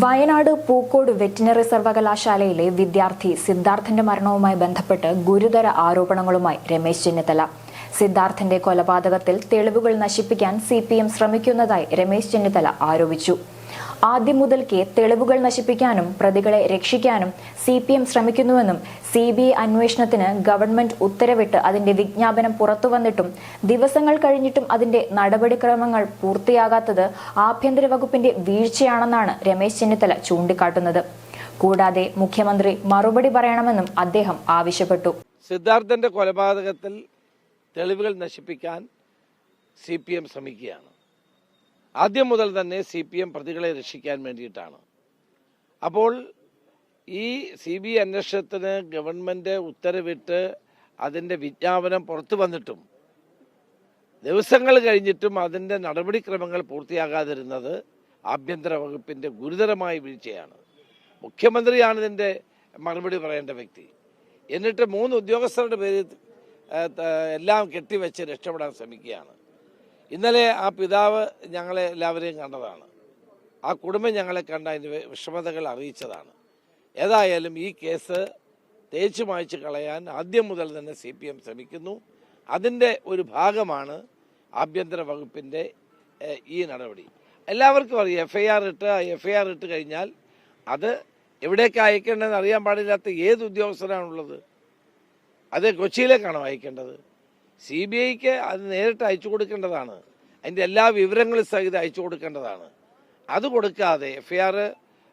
Wayanad Pookode veterinary സർവകലാശാലയിലെ വിദ്യാർത്ഥി സിദ്ധാർത്ഥന്റെ മരണവുമായി ബന്ധപ്പെട്ട് ഗുരുതര ആരോപണങ്ങളുമായി രമേശ് ചെന്നിത്തല. സിദ്ധാർത്ഥന്റെ കൊലപാതകത്തിൽ തെളിവുകൾ നശിപ്പിക്കാൻ സി ശ്രമിക്കുന്നതായി രമേശ് ചെന്നിത്തല ആരോപിച്ചു. ആദ്യം മുതൽക്കേ തെളിവുകൾ നശിപ്പിക്കാനും പ്രതികളെ രക്ഷിക്കാനും സി പി എം ശ്രമിക്കുന്നുവെന്നും സി ബി ഐ അന്വേഷണത്തിന് ഗവൺമെന്റ് ഉത്തരവിട്ട് അതിന്റെ വിജ്ഞാപനം പുറത്തുവന്നിട്ടും ദിവസങ്ങൾ കഴിഞ്ഞിട്ടും അതിന്റെ നടപടിക്രമങ്ങൾ പൂർത്തിയാകാത്തത് ആഭ്യന്തര വകുപ്പിന്റെ വീഴ്ചയാണെന്നാണ് രമേശ് ചെന്നിത്തല ചൂണ്ടിക്കാട്ടുന്നത്. കൂടാതെ മുഖ്യമന്ത്രി മറുപടി പറയണമെന്നും അദ്ദേഹം ആവശ്യപ്പെട്ടു. സിദ്ധാർത്ഥന്റെ കൊലപാതകത്തിൽ തെളിവുകൾ നശിപ്പിക്കാൻ സി പി എം ശ്രമിക്കുകയാണ്. ആദ്യം മുതൽ തന്നെ സി പി എം പ്രതികളെ രക്ഷിക്കാൻ വേണ്ടിയിട്ടാണ്. അപ്പോൾ ഈ സി ബി അന്വേഷണത്തിന് ഗവൺമെന്റ് ഉത്തരവിട്ട് അതിന്റെ വിജ്ഞാപനം പുറത്തു വന്നിട്ടും ദിവസങ്ങൾ കഴിഞ്ഞിട്ടും അതിന്റെ നടപടിക്രമങ്ങൾ പൂർത്തിയാകാതിരുന്നത് ആഭ്യന്തര വകുപ്പിന്റെ ഗുരുതരമായ വീഴ്ചയാണ്. മുഖ്യമന്ത്രിയാണ് ഇതിന്റെ മറുപടി പറയേണ്ട വ്യക്തി. എന്നിട്ട് മൂന്ന് ഉദ്യോഗസ്ഥരുടെ പേരിൽ എല്ലാം കെട്ടിവെച്ച് രക്ഷപ്പെടാൻ ശ്രമിക്കുകയാണ്. ഇന്നലെ ആ പിതാവ് ഞങ്ങളെ എല്ലാവരെയും കണ്ടതാണ്. ആ കുടുംബം ഞങ്ങളെ കണ്ട അതിന്റെ വിഷമതകൾ അറിയിച്ചതാണ്. ഏതായാലും ഈ കേസ് തേച്ചു മായ്ച്ചു കളയാൻ ആദ്യം മുതൽ തന്നെ സി പി എം ശ്രമിക്കുന്നു. അതിന്റെ ഒരു ഭാഗമാണ് ആഭ്യന്തര വകുപ്പിന്റെ ഈ നടപടി. എല്ലാവർക്കും അറിയാം എഫ് ഐ ആർ ഇട്ട് എഫ് ഐ ആർ ഇട്ട് കഴിഞ്ഞാൽ അത് എവിടേക്ക് അയക്കേണ്ടതെന്ന് അറിയാൻ പാടില്ലാത്ത ഏത് ഉദ്യോഗസ്ഥനാണുള്ളത്? അത് കൊച്ചിയിലേക്കാണോ അയക്കേണ്ടത്? സി ബി ഐക്ക് അത് നേരിട്ട് അയച്ചു കൊടുക്കേണ്ടതാണ്. അതിന്റെ എല്ലാ വിവരങ്ങളും സഹിതം അയച്ചു കൊടുക്കേണ്ടതാണ്. അത് കൊടുക്കാതെ എഫ് ഐ ആർ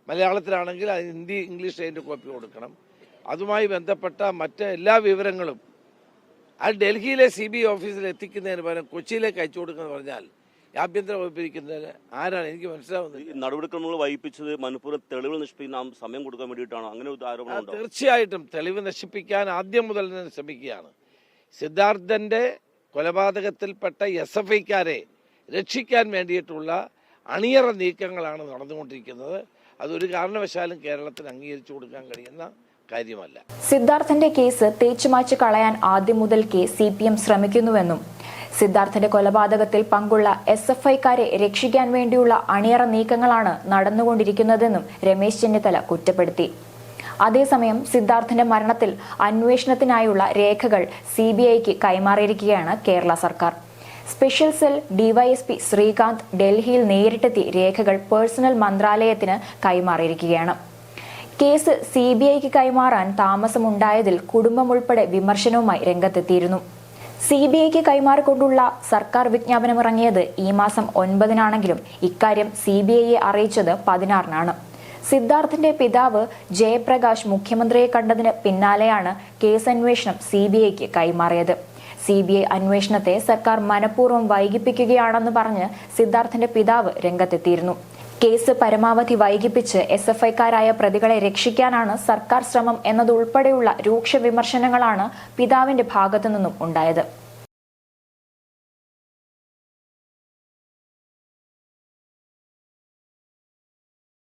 മലയാളത്തിലാണെങ്കിൽ അത് ഹിന്ദി ഇംഗ്ലീഷ് അതിന്റെ കോപ്പി കൊടുക്കണം. അതുമായി ബന്ധപ്പെട്ട മറ്റ് എല്ലാ വിവരങ്ങളും അത് ഡൽഹിയിലെ സി ബി ഐ ഓഫീസിൽ എത്തിക്കുന്നതിന് പകരം കൊച്ചിയിലേക്ക് അയച്ചു കൊടുക്കുന്നത് പറഞ്ഞാൽ ആഭ്യന്തര വകുപ്പിരിക്കുന്നതിന് ആരാണ്? എനിക്ക് മനസ്സിലാവുന്നത് നടപടിക്രമങ്ങൾ വൈകിപ്പിച്ചത് മനഃപൂർവം തെളിവ് നശിപ്പിക്കുന്ന സമയം കൊടുക്കാൻ വേണ്ടിയിട്ടാണോ? അങ്ങനെ ഒരു ആരോപണം തീർച്ചയായിട്ടും തെളിവ് നശിപ്പിക്കാൻ ആദ്യം മുതൽ തന്നെ ശ്രമിക്കുകയാണ്. സിദ്ധാർത്ഥന്റെ കൊലപാതകത്തിൽപ്പെട്ട എസ് എഫ് ഐക്കാരെ രക്ഷിക്കാൻ വേണ്ടിയിട്ടുള്ള അണിയറ നീക്കങ്ങളാണ് നടന്നുകൊണ്ടിരിക്കുന്നത്. അതൊരു കാരണവശാലും കേരളത്തിന് അംഗീകരിച്ചു കൊടുക്കാൻ കഴിയുന്ന കാര്യമല്ല. സിദ്ധാർത്ഥന്റെ കേസ് തേച്ചുമാച്ച് കളയാൻ ആദ്യം മുതൽക്കേ സി പി എം ശ്രമിക്കുന്നുവെന്നും സിദ്ധാർത്ഥന്റെ കൊലപാതകത്തിൽ പങ്കുള്ള എസ് എഫ് ഐക്കാരെ രക്ഷിക്കാൻ വേണ്ടിയുള്ള അണിയറ നീക്കങ്ങളാണ് നടന്നുകൊണ്ടിരിക്കുന്നതെന്നും രമേശ് ചെന്നിത്തല കുറ്റപ്പെടുത്തി. അതേസമയം സിദ്ധാർത്ഥന്റെ മരണത്തിൽ അന്വേഷണത്തിനായുള്ള രേഖകൾ സി ബി ഐക്ക് കൈമാറിയിരിക്കുകയാണ് കേരള സർക്കാർ. സ്പെഷ്യൽ സെൽ ഡിവൈഎസ്പി ശ്രീകാന്ത് ഡൽഹിയിൽ നേരിട്ടെത്തി രേഖകൾ പേഴ്സണൽ മന്ത്രാലയത്തിന് കൈമാറിയിരിക്കുകയാണ്. കേസ് സി ബി ഐക്ക് കൈമാറാൻ താമസമുണ്ടായതിൽ കുടുംബം ഉൾപ്പെടെ വിമർശനവുമായി രംഗത്തെത്തിയിരുന്നു. സി ബി ഐക്ക് കൈമാറിക്കൊണ്ടുള്ള സർക്കാർ വിജ്ഞാപനം ഇറങ്ങിയത് ഈ മാസം ഒൻപതിനാണെങ്കിലും ഇക്കാര്യം സി ബി ഐയെ അറിയിച്ചത് പതിനാറിനാണ്. സിദ്ധാർത്ഥിന്റെ പിതാവ് ജയപ്രകാശ് മുഖ്യമന്ത്രിയെ കണ്ടതിന് പിന്നാലെയാണ് കേസ് അന്വേഷണം സി ബി ഐക്ക് കൈമാറിയത്. സി ബി ഐ അന്വേഷണത്തെ സർക്കാർ മനഃപൂർവം വൈകിപ്പിക്കുകയാണെന്ന് പറഞ്ഞ് സിദ്ധാർത്ഥിന്റെ പിതാവ് രംഗത്തെത്തിയിരുന്നു. കേസ് പരമാവധി വൈകിപ്പിച്ച് എസ് എഫ് ഐക്കാരായ പ്രതികളെ രക്ഷിക്കാനാണ് സർക്കാർ ശ്രമം എന്നതുൾപ്പെടെയുള്ള രൂക്ഷ വിമർശനങ്ങളാണ് പിതാവിന്റെ ഭാഗത്തുനിന്നും ഉണ്ടായത്.